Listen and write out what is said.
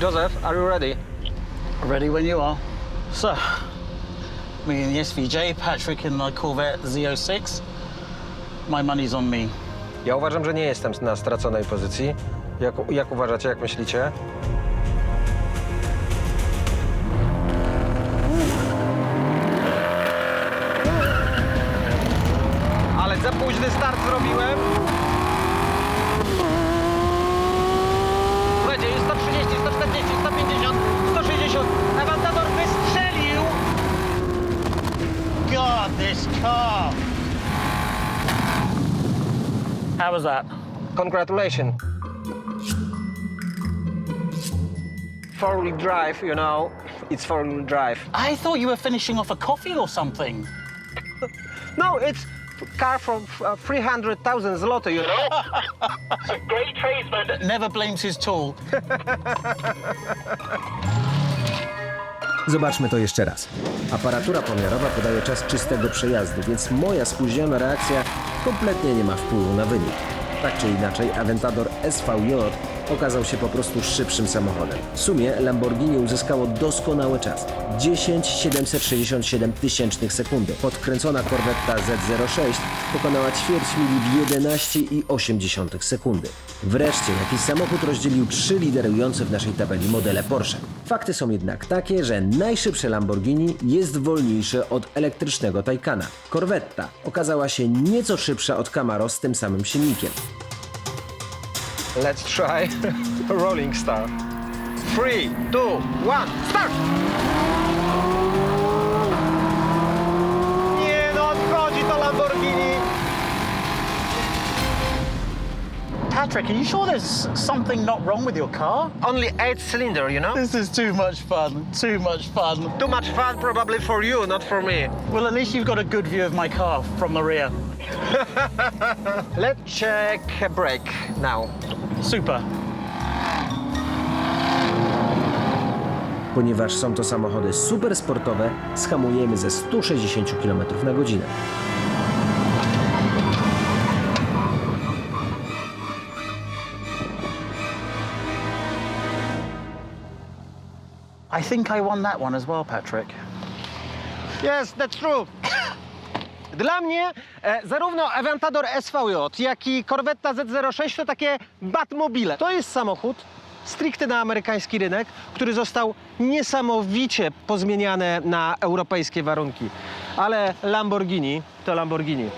Joseph, are you ready? Ready when you are. So, me in the SVJ, Patrick in the Corvette Z06. My money's on me. Ja uważam, że nie jestem na straconej pozycji. Jak, jak uważacie, jak myślicie? Ale za późny start zrobiłem. God, this car! How was that? Congratulations. Four-wheel drive, you know, it's four-wheel drive. I thought you were finishing off a coffee or something. No, it's car from uh, 300,000 zloty, you know. Great tradesman. Never blames his tool. Zobaczmy to jeszcze raz. Aparatura pomiarowa podaje czas czystego przejazdu, więc moja spóźniona reakcja kompletnie nie ma wpływu na wynik. Tak czy inaczej, Aventador SVJ okazał się po prostu szybszym samochodem. W sumie Lamborghini uzyskało doskonały czas 10,767 tysięcznych sekundy. Podkręcona korwetta Z06 pokonała ćwierć mili w 11,8 sekundy. Wreszcie jakiś samochód rozdzielił trzy liderujące w naszej tabeli modele Porsche. Fakty są jednak takie, że najszybsze Lamborghini jest wolniejsze od elektrycznego Taycana. Corvetta okazała się nieco szybsza od Camaro z tym samym silnikiem. Let's try a Rolling Star. Three, two, one, start! Nie no, odchodzi to Lamborghini. Patrick, are you sure there's something not wrong with your car? Only eight cylinder, you know? This is too much fun. Too much fun. Too much fun probably for you, not for me. Well, at least you've got a good view of my car from the rear. Let's check brake now. Super. Ponieważ są to samochody supersportowe, schamujemy ze 160 km na godzinę. I think I won that one as well, Patrick. Yes, that's true. Dla mnie e, zarówno Aventador SVJ, jak i Corvetta Z06 to takie Batmobile. To jest samochód stricte na amerykański rynek, który został niesamowicie pozmieniany na europejskie warunki. Ale Lamborghini to Lamborghini.